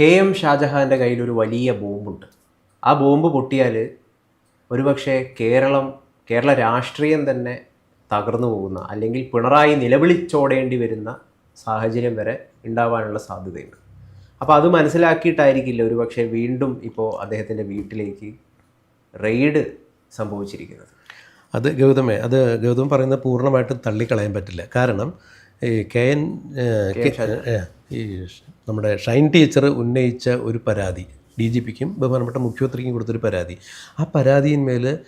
K M ഷാജഹാന്റെ കയ്യിൽ ഒരു വലിയ ബോംബുണ്ട്. ആ ബോംബ് പൊട്ടിയാൽ ഒരുപക്ഷെ കേരളം കേരള രാഷ്ട്രീയം തന്നെ തകർന്നു പോകുന്ന അല്ലെങ്കിൽ പിണറായി നിലവിളിച്ചോടേണ്ടി വരുന്ന സാഹചര്യം വരെ ഉണ്ടാവാനുള്ള സാധ്യതയുണ്ട്. അപ്പോൾ അത് മനസ്സിലാക്കിയിട്ടായിരിക്കില്ല ഒരുപക്ഷെ വീണ്ടും ഇപ്പോൾ അദ്ദേഹത്തിന്റെ വീട്ടിലേക്ക് റെയ്ഡ് സംഭവിച്ചിരിക്കുന്നത്. അത് ഗൗതമേ അത് ഗൗതം പറയുന്നത് പൂർണമായിട്ടും തള്ളിക്കളയാൻ പറ്റില്ല. കാരണം ഈ കെ എൻ ഈ നമ്മുടെ ഷൈൻ ടീച്ചർ ഉന്നയിച്ച ഒരു പരാതി ഡി ജി പിക്കും ബഹുമാനപ്പെട്ട മുഖ്യമന്ത്രിക്കും കൊടുത്തൊരു പരാതി. ആ പരാതിയിന്മേൽ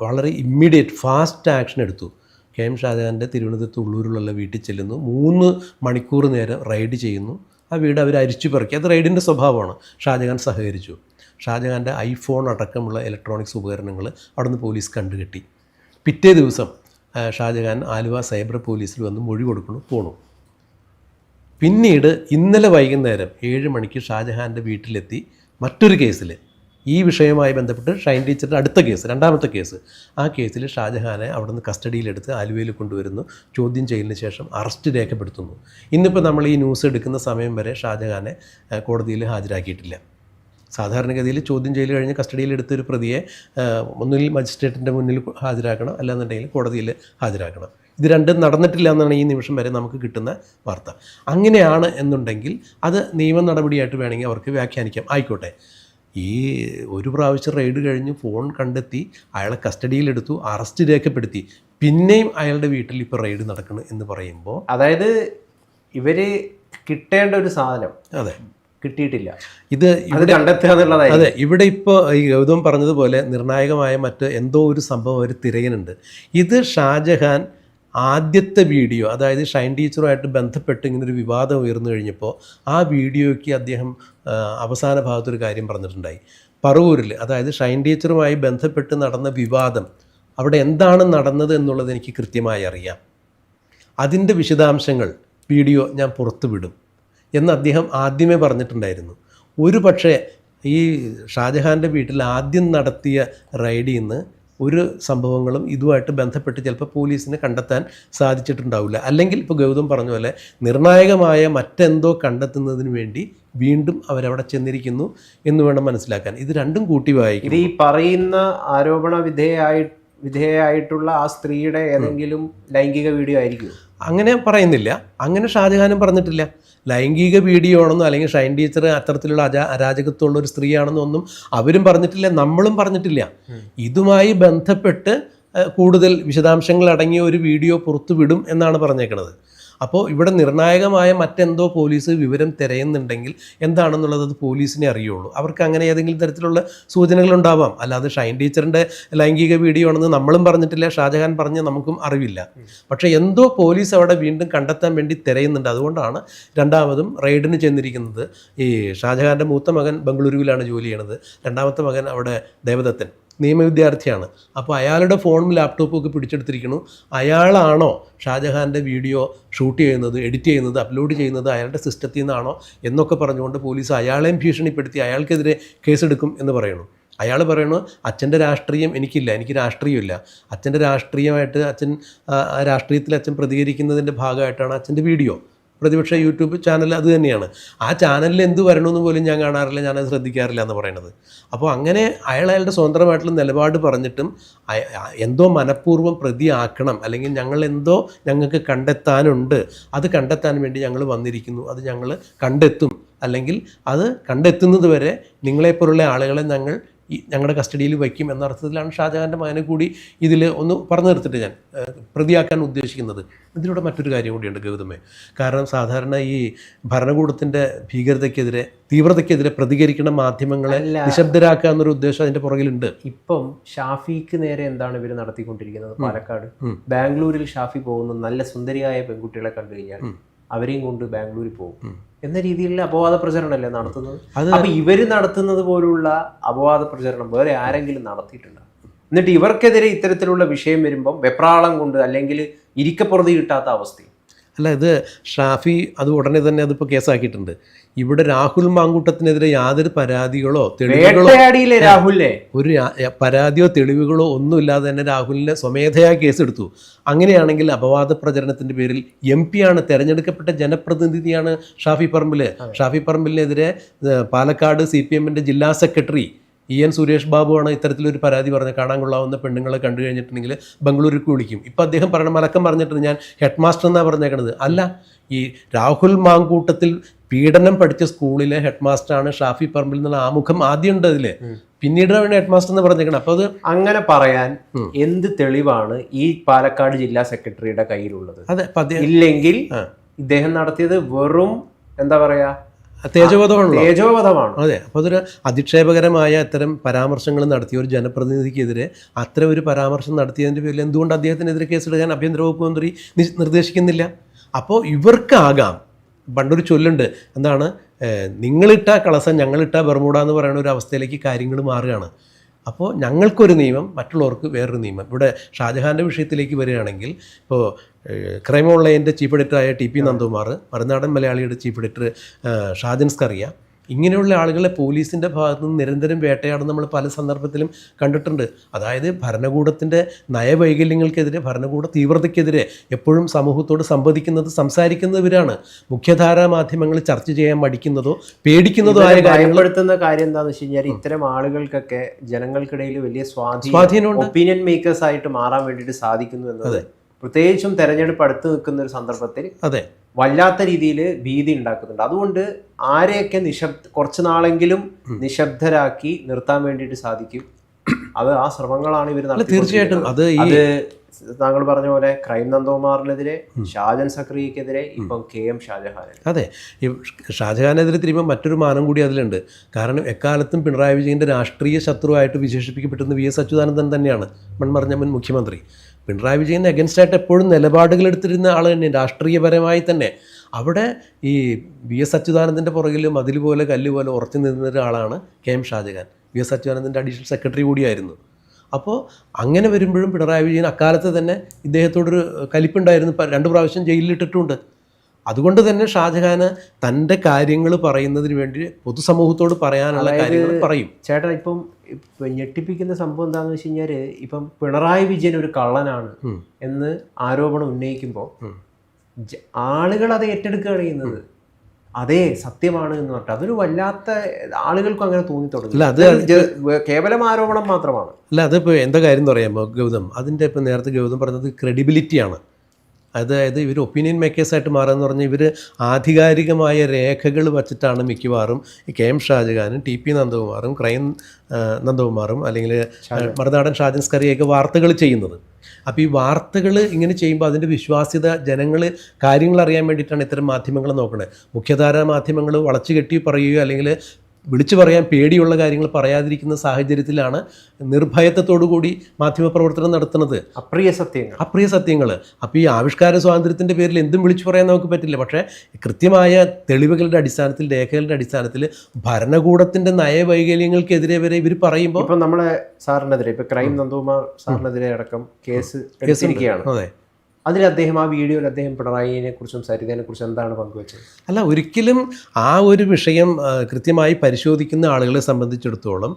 വളരെ ഇമ്മീഡിയറ്റ് ഫാസ്റ്റ് ആക്ഷൻ എടുത്തു. കെ എം ഷാജഹാന്റെ തിരുവനന്തപുരത്ത് ഉള്ളൂരിലുള്ള വീട്ടിൽ ചെല്ലുന്നു. മൂന്ന് മണിക്കൂർ നേരം റൈഡ് ചെയ്യുന്നു. ആ വീട് അവർ അരിച്ചു പിറക്കി. അത് റൈഡിന്റെ സ്വഭാവമാണ്. ഷാജഹാൻ സഹകരിച്ചു. ഷാജഹാന്റെ ഐഫോൺ അടക്കമുള്ള ഇലക്ട്രോണിക്സ് ഉപകരണങ്ങൾ അവിടുന്ന് പോലീസ് കണ്ടുകെട്ടി. പിറ്റേ ദിവസം ഷാജഹാൻ ആലുവ സൈബർ പോലീസിൽ വന്ന് മൊഴി കൊടുക്കുന്നു പോണു. പിന്നീട് ഇന്നലെ വൈകുന്നേരം ഏഴ് മണിക്ക് ഷാജഹാന്റെ വീട്ടിലെത്തി മറ്റൊരു കേസിൽ ഈ വിഷയവുമായി ബന്ധപ്പെട്ട് ഷൈൻ ടീച്ചറുടെ അടുത്ത കേസ് രണ്ടാമത്തെ കേസ്. ആ കേസിൽ ഷാജഹാനെ അവിടുന്ന് കസ്റ്റഡിയിലെടുത്ത് ആലുവയിൽ കൊണ്ടുവരുന്നു ചോദ്യം ചെയ്യലിന് ശേഷം അറസ്റ്റ് രേഖപ്പെടുത്തുന്നു. ഇന്നിപ്പോൾ നമ്മൾ ഈ ന്യൂസ് എടുക്കുന്ന സമയം വരെ ഷാജഹാനെ കോടതിയിൽ ഹാജരാക്കിയിട്ടില്ല. സാധാരണഗതിയിൽ ചോദ്യം ചെയ്യൽ കഴിഞ്ഞ് കസ്റ്റഡിയിലെടുത്ത ഒരു പ്രതിയെ ഒന്നിൽ ഒന്നുകിൽ മജിസ്ട്രേറ്റിന്റെ മുന്നിൽ ഹാജരാക്കണം അല്ലാന്നുണ്ടെങ്കിൽ കോടതിയിൽ ഹാജരാക്കണം. ഇത് രണ്ടും നടന്നിട്ടില്ല എന്നാണ് ഈ നിമിഷം വരെ നമുക്ക് കിട്ടുന്ന വാർത്ത. അങ്ങനെയാണ് എന്നുണ്ടെങ്കിൽ അത് നിയമ നടപടിയായിട്ട് വേണമെങ്കിൽ അവർക്ക് വ്യാഖ്യാനിക്കാം. ആയിക്കോട്ടെ. ഈ ഒരു പ്രാവശ്യം റെയ്ഡ് കഴിഞ്ഞ് ഫോൺ കണ്ടെത്തി അയാളെ കസ്റ്റഡിയിലെടുത്തു അറസ്റ്റ് രേഖപ്പെടുത്തി പിന്നെയും അയാളുടെ വീട്ടിൽ ഇപ്പോൾ റെയ്ഡ് നടക്കണം എന്ന് പറയുമ്പോൾ അതായത് ഇവർ കിട്ടേണ്ട ഒരു സാധനം അതെ. കിട്ടിയിട്ടില്ല. ഇത് ഇവിടെ കണ്ടെത്തുക എന്നുള്ളതായി അതെ ഇവിടെ ഇപ്പോൾ ഈ ഗൗതം പറഞ്ഞതുപോലെ നിർണായകമായ മറ്റ് എന്തോ ഒരു സംഭവം അവർ തിരയുന്നുണ്ട്. ഇത് ഷാജഹാൻ ആദ്യത്തെ വീഡിയോ അതായത് ഷൈൻ ടീച്ചറുമായിട്ട് ബന്ധപ്പെട്ട് ഇങ്ങനെ ഒരു വിവാദം ഉയർന്നു കഴിഞ്ഞപ്പോൾ ആ വീഡിയോയ്ക്ക് അദ്ദേഹം അവസാന ഭാഗത്തൊരു കാര്യം പറഞ്ഞിട്ടുണ്ടായി. പറവൂരിൽ അതായത് ഷൈൻ ടീച്ചറുമായി ബന്ധപ്പെട്ട് നടന്ന വിവാദം അവിടെ എന്താണ് നടന്നത് എന്നുള്ളത് എനിക്ക് കൃത്യമായി അറിയാം. അതിന്റെ വിശദാംശങ്ങൾ വീഡിയോ ഞാൻ പുറത്തു വിടും എന്ന് അദ്ദേഹം ആദ്യമേ പറഞ്ഞിട്ടുണ്ടായിരുന്നു. ഒരു പക്ഷേ ഈ ഷാജഹാന്റെ വീട്ടിൽ ആദ്യം നടത്തിയ റൈഡിൽ നിന്ന് ഒരു സംഭവങ്ങളും ഇതുമായിട്ട് ബന്ധപ്പെട്ട് ചിലപ്പോൾ പോലീസിനെ കണ്ടെത്താൻ സാധിച്ചിട്ടുണ്ടാവില്ല. അല്ലെങ്കിൽ ഇപ്പോൾ ഗൗതം പറഞ്ഞ പോലെ നിർണായകമായ മറ്റെന്തോ കണ്ടെത്തുന്നതിന് വേണ്ടി വീണ്ടും അവരവിടെ ചെന്നിരിക്കുന്നു എന്ന് വേണം മനസ്സിലാക്കാൻ. ഇത് രണ്ടും കൂട്ടി വായിക്കും ഈ പറയുന്ന ആരോപണ വിധേയായി വിധേയായിട്ടുള്ള ആ സ്ത്രീയുടെ ഏതെങ്കിലും ലൈംഗിക വീഡിയോ ആയിരിക്കും അങ്ങനെ പറയുന്നില്ല. അങ്ങനെ ഷാജഹാനും പറഞ്ഞിട്ടില്ല. ലൈംഗിക വീഡിയോ ആണെന്നോ അല്ലെങ്കിൽ ഷൈൻ ടീച്ചർ അത്തരത്തിലുള്ള അജാ അരാജകത്വമുള്ള ഒരു സ്ത്രീയാണെന്നോ ഒന്നും അവരും പറഞ്ഞിട്ടില്ല നമ്മളും പറഞ്ഞിട്ടില്ല. ഇതുമായി ബന്ധപ്പെട്ട് കൂടുതൽ വിശദാംശങ്ങൾ അടങ്ങിയ ഒരു വീഡിയോ പുറത്തുവിടും എന്നാണ് പറഞ്ഞേക്കുന്നത് അപ്പോൾ ഇവിടെ നിർണായകമായ മറ്റെന്തോ പോലീസ് വിവരം തിരയുന്നുണ്ടെങ്കിൽ എന്താണെന്നുള്ളത് അത് പോലീസിനെ അറിയുള്ളൂ. അവർക്ക് അങ്ങനെ ഏതെങ്കിലും തരത്തിലുള്ള സൂചനകൾ ഉണ്ടാവാം അല്ലാതെ ഷൈൻ ടീച്ചറിന്റെ ലൈംഗിക വീഡിയോ ആണെന്ന് നമ്മളും പറഞ്ഞിട്ടില്ല ഷാജഹാൻ പറഞ്ഞ് നമുക്കും അറിവില്ല. പക്ഷേ എന്തോ പോലീസ് അവിടെ വീണ്ടും കണ്ടെത്താൻ വേണ്ടി തിരയുന്നുണ്ട്. അതുകൊണ്ടാണ് രണ്ടാമതും റെയ്ഡിന് ചെന്നിരിക്കുന്നത്. ഈ ഷാജഹാന്റെ മൂത്ത മകൻ ബംഗളൂരുവിലാണ് ജോലി ചെയ്യണത്. രണ്ടാമത്തെ മകൻ അവിടെ ദേവദത്തൻ. നിയമവിദ്യാർത്ഥിയാണ്. അപ്പോൾ അയാളുടെ ഫോണും ലാപ്ടോപ്പും ഒക്കെ പിടിച്ചെടുത്തിരിക്കുന്നു. അയാളാണോ ഷാജഹാന്റെ വീഡിയോ ഷൂട്ട് ചെയ്യുന്നത് എഡിറ്റ് ചെയ്യുന്നത് അപ്ലോഡ് ചെയ്യുന്നത് അയാളുടെ സിസ്റ്റത്തിൽ നിന്നാണോ എന്നൊക്കെ പറഞ്ഞുകൊണ്ട് പോലീസ് അയാളെയും ഭീഷണിപ്പെടുത്തി അയാൾക്കെതിരെ കേസെടുക്കും എന്ന് പറയുന്നു. അയാൾ പറയുന്നു അച്ഛന്റെ രാഷ്ട്രീയം എനിക്കില്ല എനിക്ക് രാഷ്ട്രീയമില്ല. അച്ഛന്റെ രാഷ്ട്രീയമായിട്ട് അച്ഛൻ രാഷ്ട്രീയത്തിൽ അച്ഛൻ പ്രതികരിക്കുന്നതിന്റെ ഭാഗമായിട്ടാണ് അച്ഛന്റെ വീഡിയോ. പ്രതിപക്ഷ യൂട്യൂബ് ചാനൽ അത് തന്നെയാണ്. ആ ചാനലിൽ എന്ത് വരണമെന്ന് പോലും ഞാൻ കാണാറില്ല ഞാൻ അത് ശ്രദ്ധിക്കാറില്ല എന്ന് പറയുന്നത്. അപ്പോൾ അങ്ങനെ അയാൾ അയാളുടെ സ്വതന്ത്രമായിട്ടുള്ള നിലപാട് പറഞ്ഞിട്ടും എന്തോ മനഃപൂർവം പ്രതിയാക്കണം അല്ലെങ്കിൽ ഞങ്ങൾ എന്തോ ഞങ്ങൾക്ക് കണ്ടെത്താനുണ്ട് അത് കണ്ടെത്താൻ വേണ്ടി ഞങ്ങൾ വന്നിരിക്കുന്നു അത് ഞങ്ങൾ കണ്ടെത്തും അല്ലെങ്കിൽ അത് കണ്ടെത്തുന്നത് വരെ നിങ്ങളെപ്പോലുള്ള ആളുകളെ ഞങ്ങൾ ഞങ്ങളുടെ കസ്റ്റഡിയിൽ വയ്ക്കും എന്ന അർത്ഥത്തിലാണ് ഷാജഹാന്റെ മകനെ കൂടി ഇതിൽ ഒന്ന് പറഞ്ഞു നിർത്തിട്ട് ഞാൻ പ്രതിയാക്കാൻ ഉദ്ദേശിക്കുന്നത്. ഇതിലൂടെ മറ്റൊരു കാര്യം കൂടിയുണ്ട് ഗൗതമേ. കാരണം സാധാരണ ഈ ഭരണകൂടത്തിന്റെ ഭീകരതയ്ക്കെതിരെ തീവ്രതയ്ക്കെതിരെ പ്രതികരിക്കുന്ന മാധ്യമങ്ങളെ. നിശബ്ദരാക്കുക എന്നൊരു ഉദ്ദേശം അതിന്റെ പുറകിലുണ്ട്. ഇപ്പം ഷാഫിക്ക് നേരെ എന്താണ് ഇവർ നടത്തിക്കൊണ്ടിരിക്കുന്നത്? പാലക്കാട്. ബാംഗ്ലൂരിൽ ഷാഫി പോകുന്ന നല്ല സുന്ദരിയായ പെൺകുട്ടികളെ കണ്ടു കഴിഞ്ഞാൽ. അവരെയും കൊണ്ട് ബാംഗ്ലൂരിൽ പോകും. എന്ന രീതിയിലുള്ള അപവാദ പ്രചരണമല്ലേ നടത്തുന്നത്? അത് അപ്പൊ ഇവർ നടത്തുന്നത് പോലുള്ള അപവാദ പ്രചരണം വേറെ ആരെങ്കിലും നടത്തിയിട്ടുണ്ട്? എന്നിട്ട് ഇവർക്കെതിരെ ഇത്തരത്തിലുള്ള വിഷയം വരുമ്പം വെപ്രാളം കൊണ്ട് അല്ലെങ്കിൽ ഇരിക്കപ്പുറതി കിട്ടാത്ത അവസ്ഥയും. അല്ല ഇത് ഷാഫി അത് ഉടനെ തന്നെ അതിപ്പോൾ കേസാക്കിയിട്ടുണ്ട്. ഇവിടെ രാഹുൽ മാങ്കൂട്ടത്തിനെതിരെ യാതൊരു പരാതികളോ തെളിവുകളോ ഒരു പരാതിയോ തെളിവുകളോ ഒന്നുമില്ലാതെ തന്നെ രാഹുലിനെ സ്വമേധയാ കേസെടുത്തു. അങ്ങനെയാണെങ്കിൽ അപവാദ പ്രചരണത്തിന്റെ പേരിൽ എം ആണ് തെരഞ്ഞെടുക്കപ്പെട്ട ജനപ്രതിനിധിയാണ് ഷാഫി പറമ്പിൽ ഷാഫി പറമ്പിലിനെതിരെ പാലക്കാട് സി പി എമ്മിന്റെ ജില്ലാ സെക്രട്ടറി ഇ എൻ സുരേഷ് ബാബുവാണ് ഇത്തരത്തിലൊരു പരാതി പറഞ്ഞത്. കാണാൻ കൊള്ളാവുന്ന പെണ്ണുങ്ങളെ കണ്ടു കഴിഞ്ഞിട്ടുണ്ടെങ്കിൽ ബംഗളൂരുക്ക് വിളിക്കും. ഇപ്പം അദ്ദേഹം പറയണ മലക്കം പറഞ്ഞിട്ടുണ്ട് ഞാൻ ഹെഡ് മാസ്റ്റർ എന്നാണ് പറഞ്ഞേക്കണത്. അല്ല ഈ രാഹുൽ മാങ്കൂട്ടത്തിൽ പീഡനം പഠിച്ച സ്കൂളിലെ ഹെഡ് മാസ്റ്ററാണ് ഷാഫി പറമ്പിൽ എന്നുള്ള ആമുഖം ആദ്യം ഉണ്ട് അതിൽ പിന്നീടാണ് ഹെഡ് മാസ്റ്റർ എന്ന് പറഞ്ഞേക്കണം. അപ്പോൾ അത് അങ്ങനെ പറയാൻ എന്ത് തെളിവാണ് ഈ പാലക്കാട് ജില്ലാ സെക്രട്ടറിയുടെ കയ്യിലുള്ളത്? അതെ ഇല്ലെങ്കിൽ ഇദ്ദേഹം നടത്തിയത് വെറും എന്താ പറയാ? തേജോവധമാണ് തേജോവധമാണ്. അതെ അപ്പോൾ അതൊരു അധിക്ഷേപകരമായ അത്തരം പരാമർശങ്ങൾ നടത്തിയ ഒരു ജനപ്രതിനിധിക്കെതിരെ അത്തരം ഒരു പരാമർശം നടത്തിയതിന്റെ പേരിൽ എന്തുകൊണ്ട് അദ്ദേഹത്തിനെതിരെ കേസെടുക്കാൻ ആഭ്യന്തര വകുപ്പ് മന്ത്രി നിർദ്ദേശിക്കുന്നില്ല? അപ്പോൾ ഇവർക്കാകാം പണ്ടൊരു ചൊല്ലുണ്ട്. എന്താണ്? നിങ്ങളിട്ട കളസം ഞങ്ങളിട്ട ബർമൂട എന്ന് പറയുന്ന ഒരു അവസ്ഥയിലേക്ക് കാര്യങ്ങൾ മാറുകയാണ്. അപ്പോൾ ഞങ്ങൾക്കൊരു നിയമം മറ്റുള്ളവർക്ക് വേറൊരു നിയമം. ഇവിടെ ഷാജഹാന്റെ വിഷയത്തിലേക്ക് വരികയാണെങ്കിൽ ഇപ്പോൾ ക്രൈം ഓൺലൈന്റെ ചീഫ് എഡിറ്ററായ ടി പി നന്ദകുമാർ മറുനാടൻ മലയാളിയുടെ ചീഫ് എഡിറ്റർ ഷാജൻ സ്കറിയ ഇങ്ങനെയുള്ള ആളുകളെ പോലീസിന്റെ ഭാഗത്ത് നിന്ന് നിരന്തരം വേട്ടയാടുന്ന നമ്മൾ പല സന്ദർഭത്തിലും കണ്ടിട്ടുണ്ട്. അതായത് ഭരണകൂടത്തിന്റെ നയവൈകല്യങ്ങൾക്കെതിരെ ഭരണകൂട തീവ്രതയ്ക്കെതിരെ എപ്പോഴും സമൂഹത്തോട് സംവദിക്കുന്നത് സംസാരിക്കുന്നവരാണ്. മുഖ്യധാരാ മാധ്യമങ്ങൾ ചർച്ച ചെയ്യാൻ മടിക്കുന്നതോ പേടിക്കുന്നതോ ആയ ഭയപ്പെടുത്തുന്ന കാര്യം എന്താണെന്ന് വെച്ച് കഴിഞ്ഞാൽ ഇത്തരം ആളുകൾക്കൊക്കെ ജനങ്ങൾക്കിടയിൽ വലിയ സ്വാധീനം ഒപ്പീനിയൻ മേക്കേഴ്സ് ആയിട്ട് മാറാൻ വേണ്ടിയിട്ട് സാധിക്കുന്നു എന്നത് പ്രത്യേകിച്ചും തെരഞ്ഞെടുപ്പ് അടുത്ത് നിൽക്കുന്ന ഒരു സന്ദർഭത്തിൽ അതെ. വല്ലാത്ത രീതിയിൽ ഭീതി ഉണ്ടാക്കുന്നുണ്ട്. അതുകൊണ്ട് ആരെയൊക്കെ നിശബ്ദ കുറച്ച് നാളെങ്കിലും നിശബ്ദരാക്കി നിർത്താൻ വേണ്ടിയിട്ട് സാധിക്കും. അത് ആ ശ്രമങ്ങളാണ് ഇവർ തീർച്ചയായിട്ടും. അത് ഈ അത് താങ്കൾ പറഞ്ഞ പോലെ ക്രൈം നന്ദകുമാറിനെതിരെ ഷാജൻ സക്രിയക്കെതിരെ ഇപ്പം കെ എം ഷാജഹാൻ. അതെ. ഈ ഷാജഹാനെതിരെ തിരിയുമ്പോൾ മറ്റൊരു മാനം കൂടി അതിലുണ്ട്. കാരണം എക്കാലത്തും പിണറായി വിജയന്റെ രാഷ്ട്രീയ ശത്രുവായിട്ട് വിശേഷിപ്പിക്കപ്പെടുന്ന വി എസ് അച്യുതാനന്ദൻ തന്നെയാണ് മൺമറഞ്ഞ മുൻ മുഖ്യമന്ത്രി. പിണറായി വിജയൻ അഗൻസ്റ്റ് ആയിട്ട് എപ്പോഴും നിലപാടുകൾ എടുത്തിരുന്ന ആൾ തന്നെ രാഷ്ട്രീയപരമായി തന്നെ. അവിടെ ഈ വി എസ് അച്യുതാനന്ദന്റെ പുറകിലും അതിൽ പോലെ കല്ല് പോലെ ഉറച്ചു നിന്ന ഒരാളാണ് K M Shajahan. V S അച്യുതാനന്ദന്റെ additional secretary കൂടിയായിരുന്നു. അപ്പോൾ അങ്ങനെ വരുമ്പോഴും പിണറായി വിജയൻ അക്കാലത്ത് തന്നെ ഇദ്ദേഹത്തോടൊരു കലിപ്പുണ്ടായിരുന്നു. രണ്ട് പ്രാവശ്യം ജയിലിലിട്ടിട്ടുണ്ട്. അതുകൊണ്ട് തന്നെ ഷാജഹാന് തന്റെ കാര്യങ്ങൾ പറയുന്നതിന് വേണ്ടി പൊതുസമൂഹത്തോട് പറയാനുള്ള കാര്യങ്ങൾ പറയും. ചേട്ടാ ഇപ്പം ഇപ്പം ഞെട്ടിപ്പിക്കുന്ന സംഭവം എന്താണെന്ന് വെച്ച് കഴിഞ്ഞാൽ ഇപ്പം പിണറായി വിജയൻ ഒരു കള്ളനാണ് എന്ന് ആരോപണം ഉന്നയിക്കുമ്പോൾ ആളുകൾ അത് ഏറ്റെടുക്കുകയാണ് ചെയ്യുന്നത്. അതെ സത്യമാണ് എന്ന് പറഞ്ഞിട്ട് അതൊരു വല്ലാത്ത ആളുകൾക്കും അങ്ങനെ തോന്നി തുടങ്ങി. അല്ല, അത് കേവലം ആരോപണം മാത്രമാണ്. അല്ല അതിപ്പോൾ എന്താ കാര്യം എന്ന് പറയാമോ? ഗൗതം അതിന്റെ ഇപ്പോൾ നേരത്തെ ഗൗതം പറഞ്ഞത് ക്രെഡിബിലിറ്റിയാണ് അതായത് ഇവർ ഒപ്പീനിയൻ മേക്കേഴ്സായിട്ട് മാറുകയെന്ന് പറഞ്ഞാൽ ഇവർ ആധികാരികമായ രേഖകൾ വച്ചിട്ടാണ് മിക്കവാറും കെ എം ഷാജഹാനും ടി പി നന്ദകുമാറും ക്രൈം നന്ദകുമാറും അല്ലെങ്കിൽ മറുനാടൻ ഷാജൻസ്കറിയൊക്കെ വാർത്തകൾ ചെയ്യുന്നത്. അപ്പോൾ ഈ വാർത്തകൾ ഇങ്ങനെ ചെയ്യുമ്പോൾ അതിന്റെ വിശ്വാസ്യത ജനങ്ങൾ കാര്യങ്ങൾ അറിയാൻ വേണ്ടിയിട്ടാണ് ഇത്തരം മാധ്യമങ്ങൾ നോക്കുന്നത് മുഖ്യധാര മാധ്യമങ്ങൾ വളച്ചു കെട്ടി പറയുകയോ അല്ലെങ്കിൽ വിളിച്ചു പറയാൻ പേടിയുള്ള കാര്യങ്ങൾ പറയാതിരിക്കുന്ന സാഹചര്യത്തിലാണ് നിർഭയത്വത്തോടു കൂടി മാധ്യമപ്രവർത്തനം നടത്തുന്നത്. അപ്രിയ സത്യങ്ങൾ. അപ്രിയ സത്യങ്ങൾ. അപ്പോൾ ഈ ആവിഷ്കാര സ്വാതന്ത്ര്യത്തിന്റെ പേരിൽ എന്തും വിളിച്ചു പറയാൻ നമുക്ക് പറ്റില്ല. പക്ഷേ കൃത്യമായ തെളിവുകളുടെ അടിസ്ഥാനത്തിൽ രേഖകളുടെ അടിസ്ഥാനത്തിൽ ഭരണകൂടത്തിന്റെ നയവൈകല്യങ്ങൾക്കെതിരെ വരെ ഇവർ പറയുമ്പോൾ ഇപ്പം നമ്മളെ സാറിനെതിരെ ഇപ്പം ക്രൈം നന്ദകുമാർ സാറിനെതിരെ അടക്കം കേസ് എടുത്തിരിക്കുകയാണ്. അതെ. അതിൽ അദ്ദേഹം ആ വീഡിയോയിൽ അദ്ദേഹം പിണറായിനെ കുറിച്ചും സരിതയെ കുറിച്ചും എന്താണ് പങ്കുവച്ചത്? അല്ല ഒരിക്കലും ആ ഒരു വിഷയം കൃത്യമായി പരിശോധിക്കുന്ന ആളുകളെ സംബന്ധിച്ചിടത്തോളം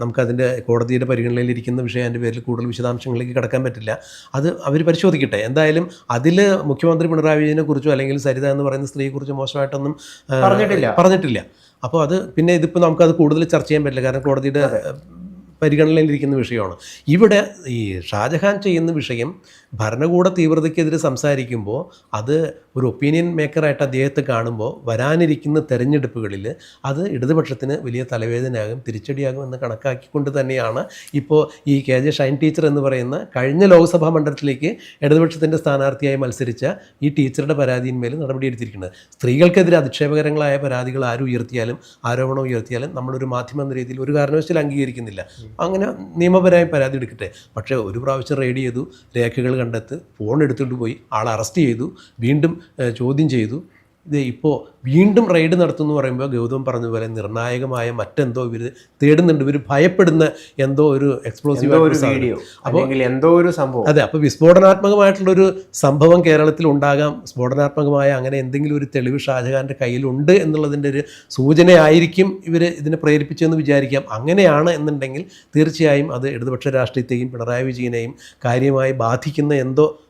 നമുക്കതിന്റെ കോടതിയുടെ പരിഗണനയിലിരിക്കുന്ന വിഷയം അതിന്റെ പേരിൽ കൂടുതൽ വിശദാംശങ്ങളിലേക്ക് കടക്കാൻ പറ്റില്ല. അത് അവർ പരിശോധിക്കട്ടെ. എന്തായാലും അതിൽ മുഖ്യമന്ത്രി പിണറായി വിജയനെ കുറിച്ചോ അല്ലെങ്കിൽ സരിത എന്ന് പറയുന്ന സ്ത്രീയെക്കുറിച്ചോ മോശമായിട്ടൊന്നും പറഞ്ഞിട്ടില്ല. പറഞ്ഞിട്ടില്ല. അപ്പോൾ അത് പിന്നെ ഇതിപ്പോൾ നമുക്കത് കൂടുതൽ ചർച്ച ചെയ്യാൻ പറ്റില്ല. കാരണം കോടതിയുടെ പരിഗണനയിലിരിക്കുന്ന വിഷയമാണ്. ഇവിടെ ഈ ഷാജഹാൻ ചെയ്യുന്ന വിഷയം ഭരണകൂട തീവ്രതയ്ക്കെതിരെ സംസാരിക്കുമ്പോൾ അത് ഒരു ഒപ്പീനിയൻ മേക്കറായിട്ട് അദ്ദേഹത്തെ കാണുമ്പോൾ വരാനിരിക്കുന്ന തെരഞ്ഞെടുപ്പുകളിൽ അത് ഇടതുപക്ഷത്തിന് വലിയ തലവേദനയാകും തിരിച്ചടിയാകും എന്ന് കണക്കാക്കിക്കൊണ്ട് തന്നെയാണ് ഇപ്പോൾ ഈ കെ ജെ ഷൈൻ ടീച്ചർ എന്ന് പറയുന്ന കഴിഞ്ഞ ലോക്സഭാ മണ്ഡലത്തിലേക്ക് ഇടതുപക്ഷത്തിന്റെ സ്ഥാനാർത്ഥിയായി മത്സരിച്ച ഈ ടീച്ചറുടെ പരാതിയിന്മേൽ നടപടിയെടുത്തിരിക്കുന്നത്. സ്ത്രീകൾക്കെതിരെ അധിക്ഷേപകരങ്ങളായ പരാതികൾ ആരും ഉയർത്തിയാലും ആരോപണം ഉയർത്തിയാലും നമ്മളൊരു മാധ്യമം എന്ന രീതിയിൽ ഒരു കാരണവശാലും അംഗീകരിക്കുന്നില്ല. അങ്ങനെ നിയമപരമായി പരാതി എടുക്കട്ടെ. പക്ഷേ ഒരു പ്രാവശ്യം റെയ്ഡ് ചെയ്തു രേഖകൾ കണ്ടെത്ത് ഫോൺ എടുത്തുകൊണ്ട് പോയി ആളെ അറസ്റ്റ് ചെയ്തു വീണ്ടും ചോദ്യം ചെയ്തു. ഇപ്പോൾ വീണ്ടും റെയ്ഡ് നടത്തുമെന്ന് പറയുമ്പോൾ ഗൗതം പറഞ്ഞതുപോലെ നിർണായകമായ മറ്റെന്തോ ഇവർ തേടുന്നുണ്ട്. ഇവർ ഭയപ്പെടുന്ന എന്തോ ഒരു എക്സ്പ്ലോസീവ് അപ്പോൾ വീഡിയോ. എന്തോ ഒരു സംഭവം. അതെ അപ്പോൾ വിസ്ഫോടനാത്മകമായിട്ടുള്ളൊരു സംഭവം കേരളത്തിൽ ഉണ്ടാകാം. സ്ഫോടനാത്മകമായ അങ്ങനെ എന്തെങ്കിലും ഒരു തെളിവ് ഷാജഹാന്റെ കയ്യിലുണ്ട് എന്നുള്ളതിന്റെ ഒരു സൂചനയായിരിക്കും ഇവർ ഇതിനെ പ്രേരിപ്പിച്ചെന്ന് വിചാരിക്കാം. അങ്ങനെയാണ് എന്നുണ്ടെങ്കിൽ തീർച്ചയായും അത് ഇടതുപക്ഷ രാഷ്ട്രീയത്തെയും പിണറായി വിജയനെയും കാര്യമായി ബാധിക്കുന്ന എന്തോ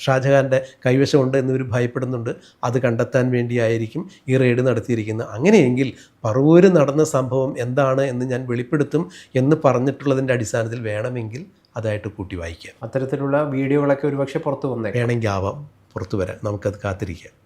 ഷാജഹാന്റെ കൈവശമുണ്ട് എന്നിവർ ഭയപ്പെടുന്നുണ്ട്. അത് കണ്ടെത്താൻ വേണ്ടിയായിരിക്കും ഈ റെയ്ഡ് നടത്തിയിരിക്കുന്നത്. അങ്ങനെയെങ്കിൽ പറവൂര് നടന്ന സംഭവം എന്താണ് എന്ന് ഞാൻ വെളിപ്പെടുത്തും എന്ന് പറഞ്ഞിട്ടുള്ളതിന്റെ അടിസ്ഥാനത്തിൽ വേണമെങ്കിൽ അതായിട്ട് കൂട്ടി വായിക്കാം. അത്തരത്തിലുള്ള വീഡിയോകളൊക്കെ ഒരുപക്ഷെ പുറത്തു വന്നേ വേണമെങ്കിൽ ആവാം. പുറത്തു വരാം. നമുക്കത് കാത്തിരിക്കാം.